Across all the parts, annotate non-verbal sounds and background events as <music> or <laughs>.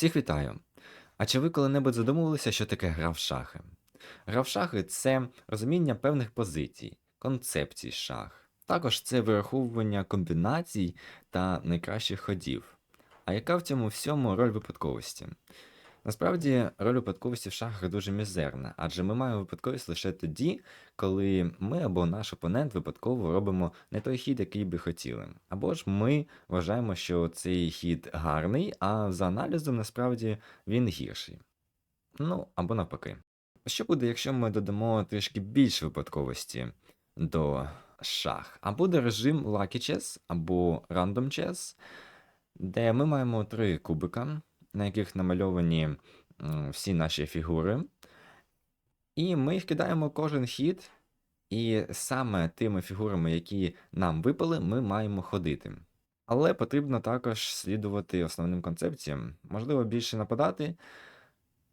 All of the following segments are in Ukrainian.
Всіх вітаю! А чи ви коли-небудь задумувалися, що таке гра в шахи? Гра в шахи це розуміння певних позицій, концепцій шах. Також це вираховування комбінацій та найкращих ходів. А яка в цьому всьому роль випадковості? Насправді, роль випадковості в шахах дуже мізерна, адже ми маємо випадковість лише тоді, коли ми або наш опонент випадково робимо не той хід, який би хотіли. Або ж ми вважаємо, що цей хід гарний, а за аналізом насправді він гірший. Ну, або навпаки. Що буде, якщо ми додамо трішки більше випадковості до шах? А буде режим Lucky Chess або Random Chess, де ми маємо три кубика, на яких намальовані всі наші фігури. І ми їх кидаємо кожен хід, і саме тими фігурами, які нам випали, ми маємо ходити. Але потрібно також слідувати основним концепціям. Можливо, більше нападати,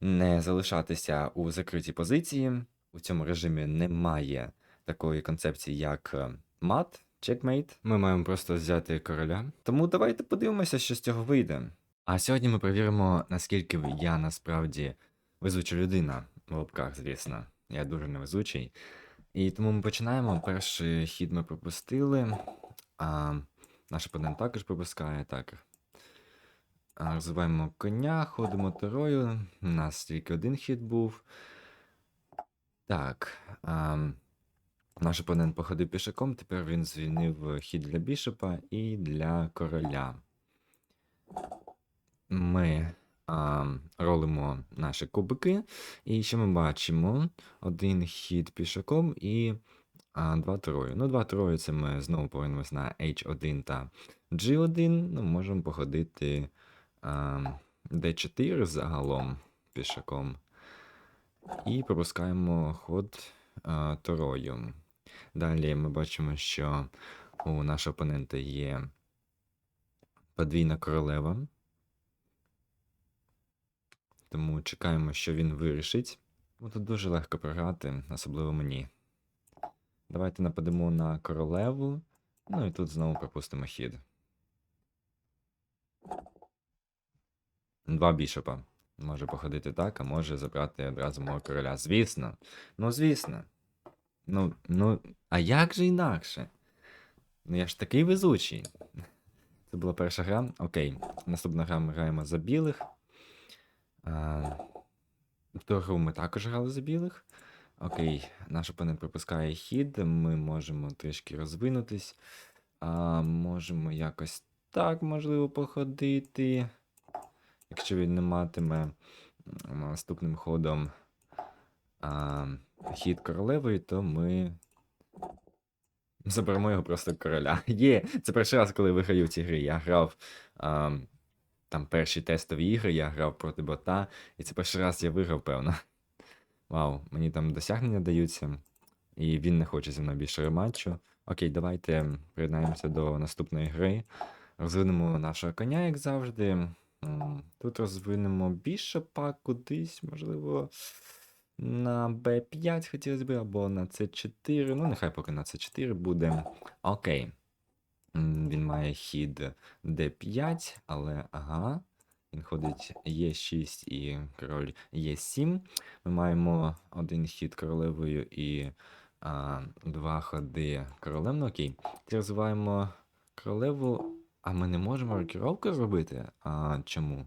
не залишатися у закритій позиції. У цьому режимі немає такої концепції, як е, мат, чекмейт. Ми маємо просто взяти короля. Тому давайте подивимося, що з цього вийде. А сьогодні ми перевіримо, наскільки я насправді везуча людина в лапках, звісно. Я дуже невезучий. І тому ми починаємо. Перший хід ми пропустили. А, наш опонент також пропускає. Так. А, розвиваємо коня, ходимо терою. У нас тільки один хід був. Так. А, наш опонент походив пішаком, тепер він звільнив хід для бішопа і для короля. Ми а, ролимо наші кубики, і що ми бачимо? Один хід пішаком і а, два трою. Ну, два трою це ми знову повернемось на H1 та G1. Ну, можемо походити а, D4 загалом пішаком. І пропускаємо ход а, трою. Далі ми бачимо, що у нашого опонента є подвійна королева. Тому чекаємо, що він вирішить. Тут дуже легко програти, особливо мені. Давайте нападемо на королеву. Ну і тут знову пропустимо хід. Два бішопа. Може походити так, а може забрати одразу мого короля. Звісно. Ну, звісно. Ну, ну, а як же інакше? Ну я ж такий везучий. Це була перша гра. Окей. Наступна гра ми граємо за білих. Ту гру ми також грали за білих. Окей, наш опонент пропускає хід, ми можемо трішки розвинутись. А, Можемо якось так, можливо, походити. Якщо він не матиме наступним ходом а, хід королевою, то ми заберемо його просто короля. <laughs> Є, це перший раз, коли виграю в цій грі. Я грав. А, там перші тестові ігри, я грав проти бота, і це перший раз я виграв, певно. <laughs> Вау, мені там досягнення даються, і він не хоче зі мною більше рематчу. Окей, давайте приєднаємося до наступної гри. Розвинемо нашого коня, як завжди. Тут розвинемо бішопа кудись, можливо, на b5 хотілося б, або на c4. Ну, нехай поки на c4 буде. Окей. Він має хід d5, але ага. Він ходить Е6 і король Е7. Ми маємо один хід королевою і а, два ходи королем. Ну окей. Розвиваємо королеву. А ми не можемо рокіровку зробити? А чому?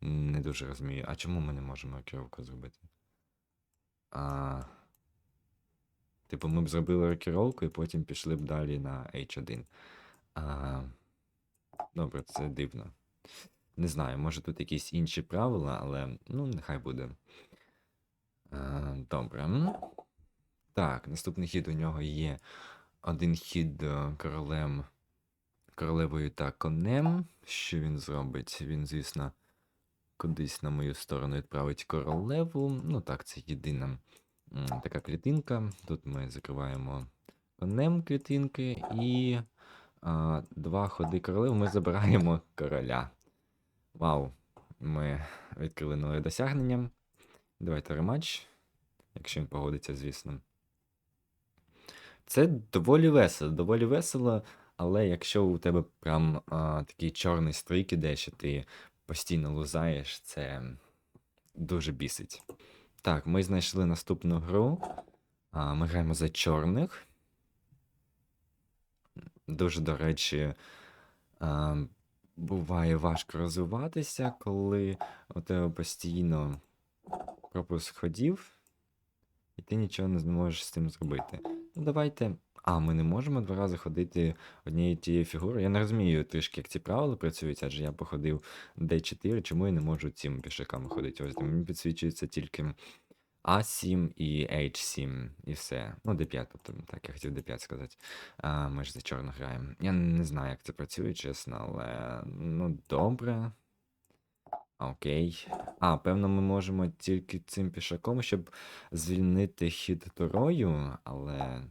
Не дуже розумію. А чому ми не можемо рокіровку зробити? А... Типу, ми б зробили рокіровку і потім пішли б далі на H1. А, Добре, це дивно. Не знаю, може тут якісь інші правила, але ну, нехай буде. А, Добре. Так, наступний хід у нього є один хід е, королем, королевою та конем. Що він зробить? Він, звісно, кудись на мою сторону відправить королеву. Ну так, це єдина така клітинка. Тут ми закриваємо конем клітинки і а, два ходи королев ми забираємо короля. Вау! Ми відкрили нове досягнення. Давайте рематч, якщо він погодиться, звісно. Це доволі весело, доволі весело, але якщо у тебе прям а, такий чорний стрік іде, що ти постійно лузаєш, це дуже бісить. Так, ми знайшли наступну гру. А, Ми граємо за чорних. Дуже, до речі, а, буває важко розвиватися, коли у тебе постійно пропуск ходів, і ти нічого не зможеш з цим зробити. Ну, давайте. А, ми не можемо два рази ходити однією тією фігурою. Я не розумію трішки, як ці правила працюють, адже я походив D4, чому я не можу цими пішаками ходити. Ось мені підсвічується тільки A7 і H7, і все. Ну, D5, тобто, так, я хотів D5 сказати. А, ми ж за чорно граємо. Я не знаю, як це працює, чесно, але ну, добре. Окей. А, певно, ми можемо тільки цим пішаком, щоб звільнити хід турою, але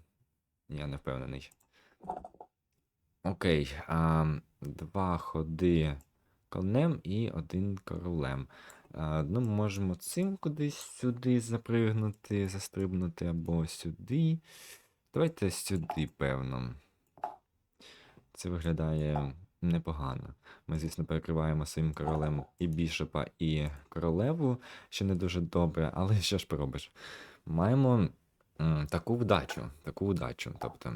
я не впевнений. Окей. А, два ходи конем і один королем. А, ну, можемо цим кудись сюди запригнути, застрибнути або сюди. Давайте сюди, певно. Це виглядає непогано. Ми, звісно, перекриваємо своїм королем і бішопа, і королеву, що не дуже добре, але що ж поробиш? Маємо таку вдачу, таку вдачу. Тобто.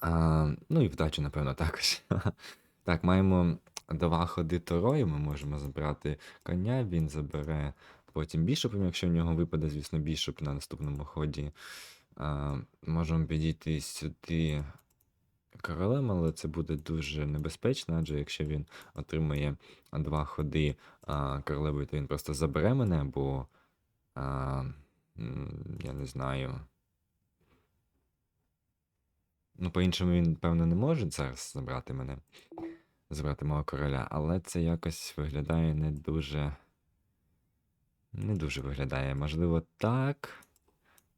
А, ну і вдачу, напевно, також. <laughs> Так, маємо два ходи торою. Ми можемо забрати коня, він забере потім бішопом, якщо в нього випаде, звісно, бішоп на наступному ході. А, можемо підійти сюди королем, але це буде дуже небезпечно, адже якщо він отримає два ходи а, королевою, то він просто забере мене, бо а, я не знаю. Ну, по-іншому він, певно, не може зараз забрати мене, забрати мого короля, але це якось виглядає не дуже. Не дуже виглядає. Можливо, так.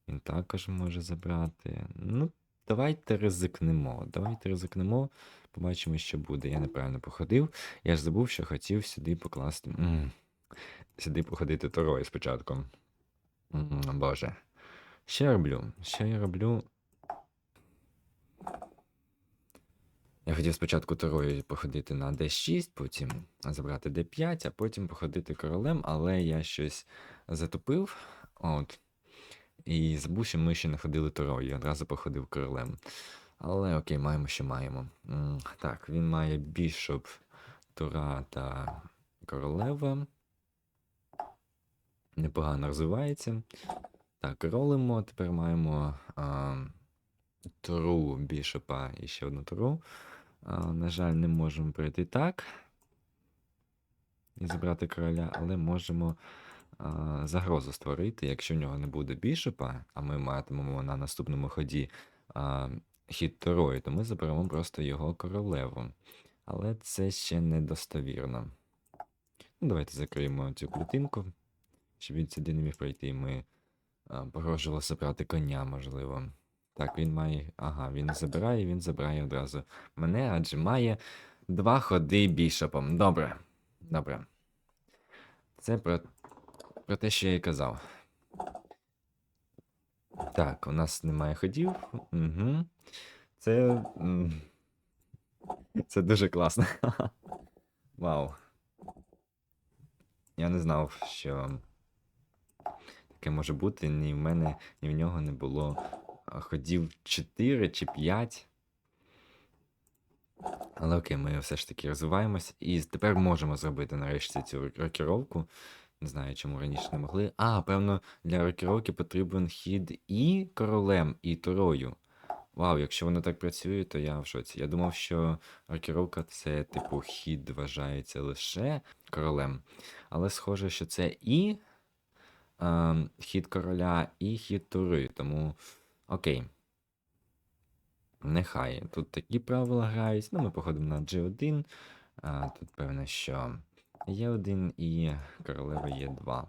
Він також може забрати. Ну, давайте ризикнемо. Давайте ризикнемо. Побачимо, що буде. Я неправильно походив. Я ж забув, що хотів сюди покласти. М, Сюди походити торою спочатку. Боже. Що я роблю? Що я роблю? Я хотів спочатку торою походити на D6, потім забрати D5, а потім походити королем, але я щось затупив. От. І забув, що ми ще не ходили торою, одразу походив королем. Але окей, маємо, що маємо. Так, він має бішоп, тура та королева. Непогано розвивається. Так, ролимо. Тепер маємо а, туру бішопа і ще одну туру. А, на жаль, не можемо пройти так. І забрати короля, але можемо а, загрозу створити, якщо в нього не буде бішопа, а ми матимемо на наступному ході а, хід турою, то ми заберемо просто його королеву. Але це ще недостовірно. Ну, давайте закриємо цю клітинку, щоб він сюди не міг пройти. Ми а, погрожували забрати коня, можливо. Так, він має. Ага, він забирає, він забирає одразу мене, адже має два ходи бішопом. Добре. Добре. Це про, про те, що я і казав. Так, у нас немає ходів. Угу. Це. Це дуже класно. <laughs> Вау. Я не знав, що таке може бути. Ні в мене, ні в нього не було ходів 4 чи 5. Але окей, ми все ж таки розвиваємось. І тепер можемо зробити нарешті цю рокіровку. Не знаю, чому раніше не могли. А, певно, для рокіровки потрібен хід і королем, і турою. Вау, якщо воно так працює, то я в шоці. Я думав, що рокіровка це, типу, хід вважається лише королем. Але схоже, що це і е, хід короля, і хід тури. Тому окей. Нехай. Тут такі правила грають. Ну, ми походимо на G1. А, тут певно, що є один і королева є 2.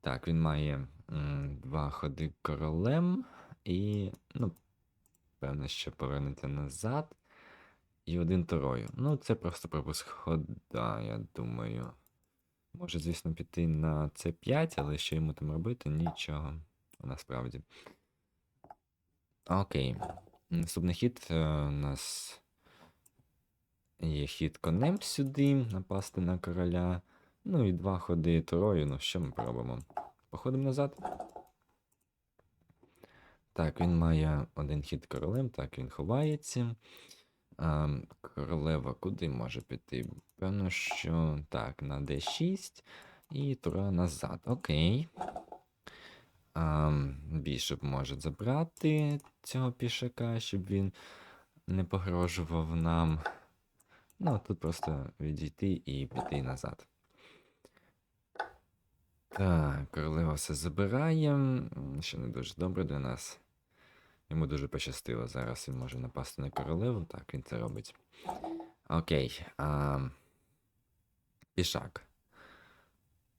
Так, він має м, два ходи королем і, ну, певно, що повернеться назад. І один турою. Ну, це просто пропуск хода, я думаю. Може, звісно, піти на C5, але що йому там робити? Нічого. Насправді. Окей. Наступний хід е, у нас Є хід конем сюди, напасти на короля. Ну і два ходи турою. Ну, що ми пробуємо? Походимо назад. Так, він має один хід королем, так, він ховається. А, королева куди може піти? Певно, що так, на d6 і тура назад. Окей. А, бішоп може забрати цього пішака, щоб він не погрожував нам. Ну, тут просто відійти і піти назад. Так, королева все забирає, що не дуже добре для нас. Йому дуже пощастило. Зараз він може напасти на королеву. Так, він це робить. Окей. А... Пішак.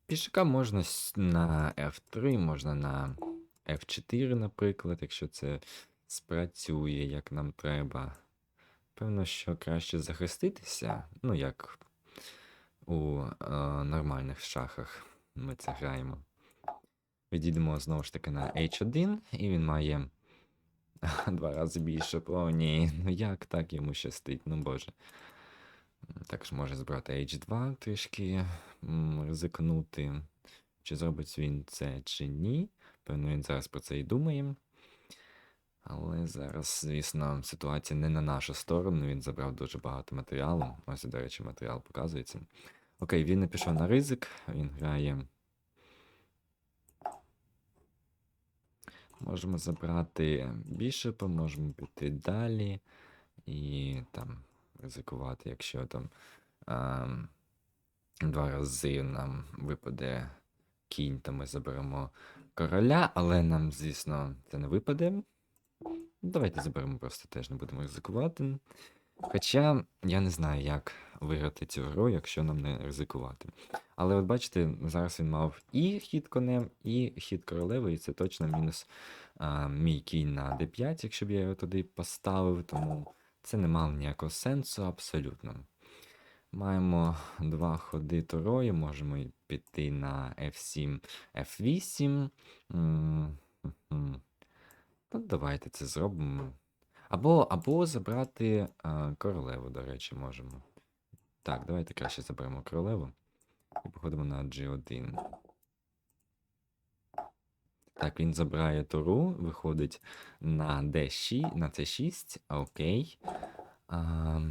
Пішака можна на F3, можна на F4, наприклад, якщо це спрацює, як нам треба. Певно, що краще захиститися, ну, як у е, нормальних шахах ми це граємо. Відійдемо знову ж таки на H1, і він має <laughs> два рази більше. О, ні, ну як так йому щастить, ну боже. Також може збрати H2 трішки ризикнути. Чи зробить він це, чи ні. Певно, він зараз про це і думає. Але зараз, звісно, ситуація не на нашу сторону. Він забрав дуже багато матеріалу. Ось, до речі, матеріал показується. Окей, він не пішов на ризик, він грає. Можемо забрати бішепа, можемо піти далі і там ризикувати, якщо там а, два рази нам випаде кінь, то ми заберемо короля, але нам, звісно, це не випаде. Давайте заберемо просто теж не будемо ризикувати. Хоча я не знаю, як виграти цю гру, якщо нам не ризикувати. Але от бачите, зараз він мав і хід конем, і хід королеви, і це точно мінус а, мій кінь на d5, якщо б я його туди поставив, тому це не мало ніякого сенсу абсолютно. Маємо два ходи турою, можемо піти на F7, F8. Ну, давайте це зробимо. Або, або забрати а, королеву, до речі, можемо. Так, давайте краще заберемо королеву і походимо на G1. Так, він забирає туру, виходить на D6, на C6, окей. А,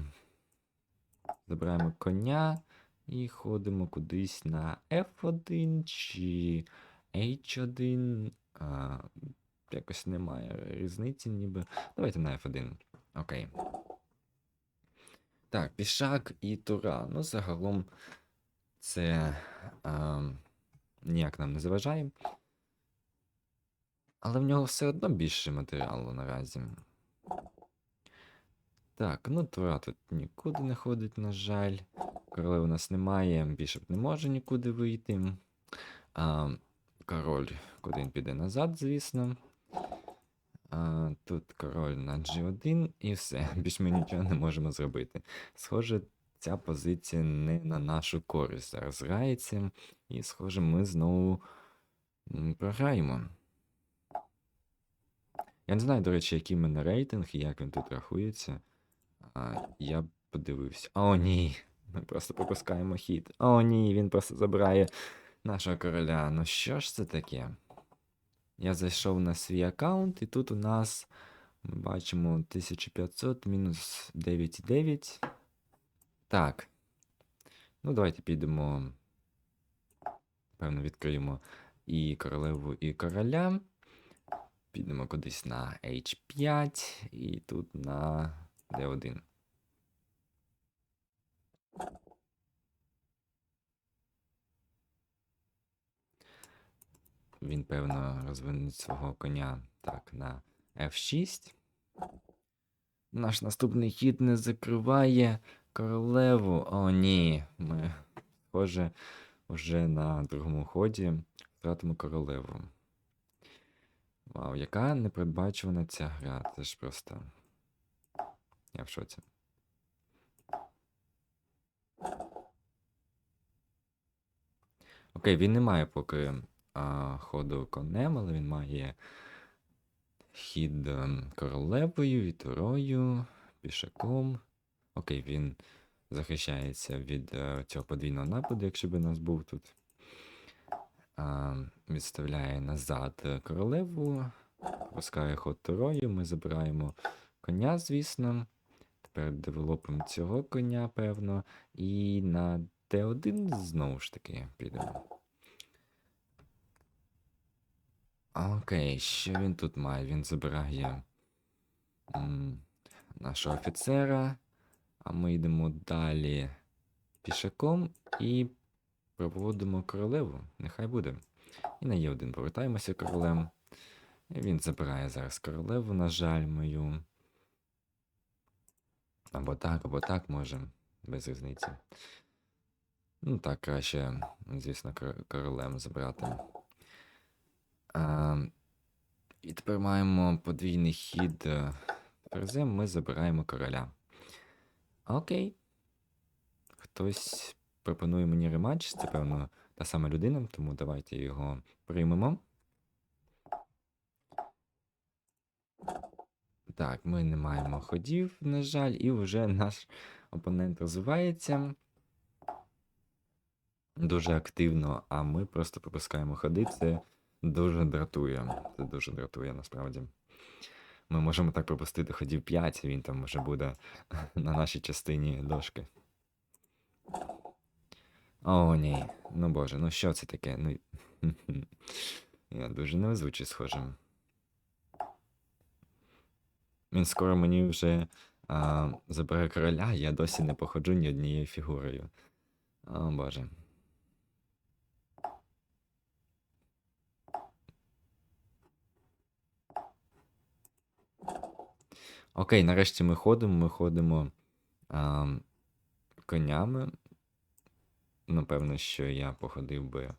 забираємо коня і ходимо кудись на F1 чи H1. А, якось немає різниці ніби. Давайте на F1. Окей. Так, пішак і тура. Ну, загалом це а, ніяк нам не заважає. Але в нього все одно більше матеріалу наразі. Так, ну тура тут нікуди не ходить, на жаль. Королеви у нас немає, бішоп не може нікуди вийти. А, король, куди він піде назад, звісно. А, тут король на G1 і все. <laughs> Більш ми нічого не можемо зробити. Схоже, ця позиція не на нашу користь зараз грається. І, схоже, ми знову програємо. Я не знаю, до речі, який в мене рейтинг і як він тут рахується. А, я подивився. О, ні. Ми просто пропускаємо хід. О, ні, він просто забирає нашого короля. Ну що ж це таке? Я зайшов на свій аккаунт, і тут у нас ми бачимо 1500 мінус 9,9. Так. Ну, давайте підемо. Певно, відкриємо і королеву, і короля. Підемо кудись на H5 і тут на D1. Він, певно, розвинить свого коня так на F6. Наш наступний хід не закриває королеву. О, ні. Ми, схоже, вже на другому ході втратимо королеву. Вау, яка непередбачувана ця гра. Це ж просто. Я в шоці. Окей, він не має поки а, ходу конем, але він має хід ем, королевою, віторою, пішаком. Окей, він захищається від е, цього подвійного нападу, якщо б у нас був тут. А, відставляє назад королеву, пускає ход турою, ми забираємо коня, звісно. Тепер девелопимо цього коня, певно. І на Т1 знову ж таки підемо. Окей, що він тут має? Він забирає м, нашого офіцера, а ми йдемо далі пішаком і проводимо королеву. Нехай буде. І на Є1 повертаємося королем. Він забирає зараз королеву, на жаль, мою. Або так, або так може, без різниці. Ну так, краще, звісно, королем забрати. А, і тепер маємо подвійний хід е, ферзем, ми забираємо короля. Окей. Хтось пропонує мені рематч, це, певно, та сама людина, тому давайте його приймемо. Так, ми не маємо ходів, на жаль, і вже наш опонент розвивається дуже активно, а ми просто пропускаємо ходи. Це дуже дратує. Це дуже дратує насправді. Ми можемо так пропустити ходів 5, він там вже буде <laughs> на нашій частині дошки. О, ні. Ну боже, ну що це таке? Ну. <laughs> Я дуже невезучий схоже. Він скоро мені вже а, забере короля, я досі не походжу ні однією фігурою. О боже. Окей, нарешті ми ходимо, ми ходимо а, конями. Напевно, що я походив би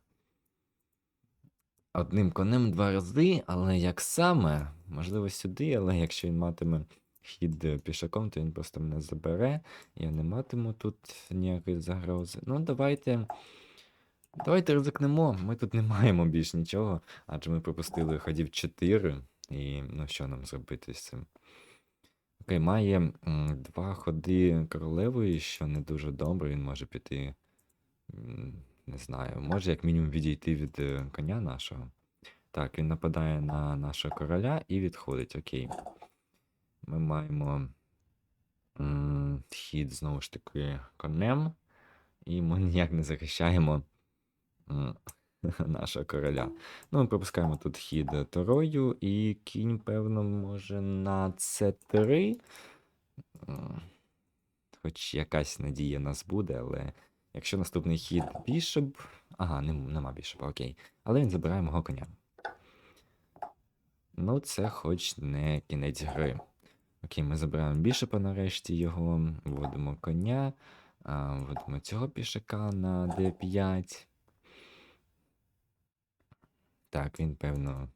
одним конем два рази, але як саме? Можливо, сюди, але якщо він матиме хід е, пішаком, то він просто мене забере. Я не матиму тут ніякої загрози. Ну, давайте. Давайте ризикнемо. Ми тут не маємо більш нічого, адже ми пропустили ходів 4. І ну що нам зробити з цим? Окей, має м, два ходи королевої, що не дуже добре, він може піти. Не знаю, може як мінімум відійти від е, коня нашого. Так, він нападає на нашого короля і відходить. Окей. Ми маємо хід знову ж таки конем, і ми ніяк не захищаємо <laughs> нашого короля. Ну, ми пропускаємо тут хід торою, і кінь, певно, може на c3. Хоч якась надія нас буде, але якщо наступний хід бішоп. Ага, нем- нема бішопа, окей. Але він забирає мого коня. Ну, це хоч не кінець гри. Окей, ми забираємо бішопа нарешті його, вводимо коня, а, вводимо цього пішака на d5. Так, він, певно,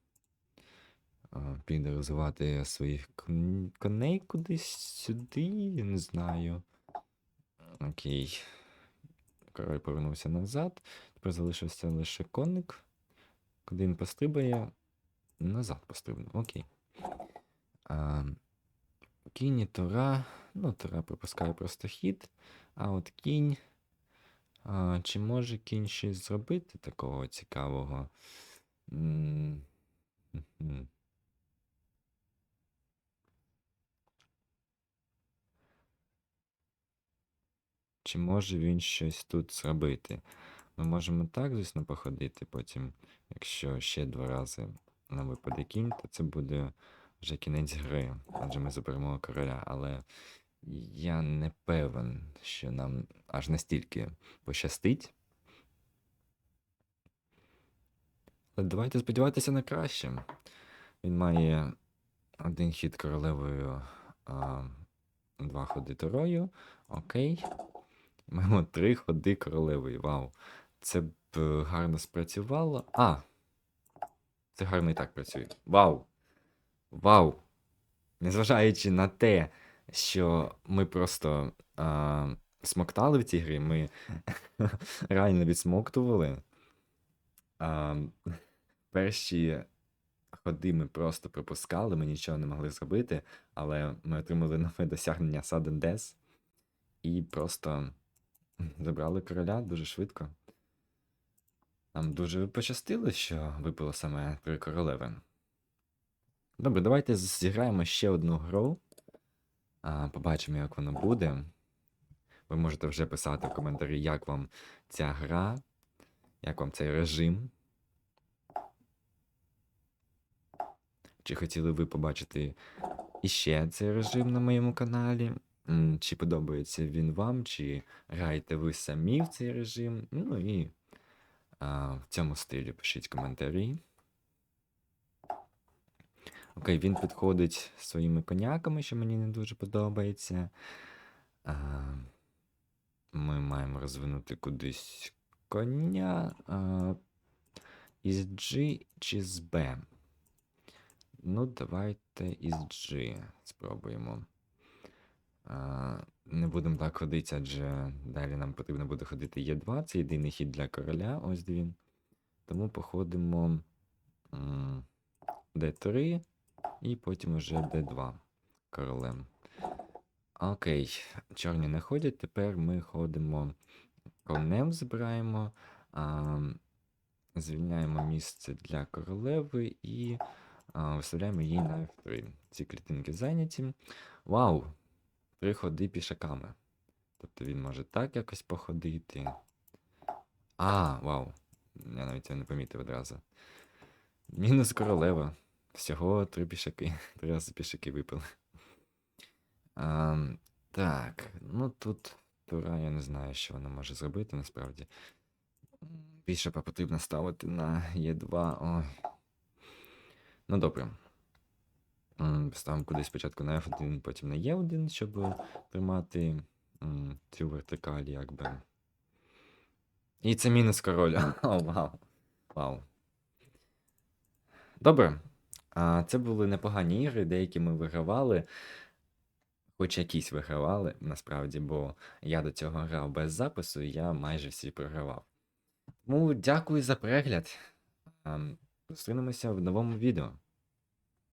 піде розвивати своїх коней кудись сюди, я не знаю. Окей. Король повернувся назад. Тепер залишився лише коник. Куди він пострибає? Назад пострибнув. Окей. А, кінь і Тора. Ну, Тора пропускає просто хід. А от кінь. А, чи може кінь щось зробити такого цікавого? М, мгм. Чи може він щось тут зробити? Ми можемо так, звісно, походити, потім, якщо ще два рази нам випаде кінь, то це буде вже кінець гри, адже ми заберемо короля. Але я не певен, що нам аж настільки пощастить. Але давайте сподіватися на краще. Він має один хід королевою, а, два ходи торою. Окей. <laughs> Маємо три ходи королевою. Вау. Це б е, гарно спрацювало. А! Це гарно і так працює. Вау! Вау! Незважаючи на те, що ми просто а, смоктали в цій грі, ми <laughs> реально відсмоктували. А, перші ходи ми просто пропускали, ми нічого не могли зробити, але ми отримали нове досягнення Sudden Death. і просто забрали короля дуже швидко. Нам дуже пощастило, що випало саме три королеви. Добре, давайте зіграємо ще одну гру. Побачимо, як воно буде. Ви можете вже писати в коментарі, як вам ця гра, як вам цей режим. Чи хотіли ви побачити іще цей режим на моєму каналі? Чи подобається він вам, чи граєте ви самі в цей режим? Ну і а, в цьому стилі пишіть коментарі. Окей, він підходить своїми коняками, що мені не дуже подобається. А, ми маємо розвинути кудись коня а, із G чи з B. Ну, давайте із G спробуємо. Не будемо так ходити, адже далі нам потрібно буде ходити Е2. Це єдиний хід для короля, ось він. Тому походимо м, D3 і потім уже D2 королем. Окей, чорні не ходять. Тепер ми ходимо конем збираємо, а, звільняємо місце для королеви і а, виставляємо її на F3. Ці клітинки зайняті. Вау! Три ходи пішаками. Тобто він може так якось походити. А, вау. Я навіть цього не помітив одразу. Мінус королева. Всього три пішаки. <laughs> Три рази пішаки випили. А, так, ну тут Тура, я не знаю, що вона може зробити насправді. Бішопа потрібно ставити на Е2. Ой. Ну добре. М, Ставимо кудись спочатку на F1, потім на E1, щоб тримати цю вертикаль, якби. І це мінус король. <laughs> О, вау. Вау. Добре. А, це були непогані ігри, деякі ми вигравали. Хоч якісь вигравали, насправді, бо я до цього грав без запису, і я майже всі програвав. Тому дякую за перегляд. Ем, Зустрінемося в новому відео.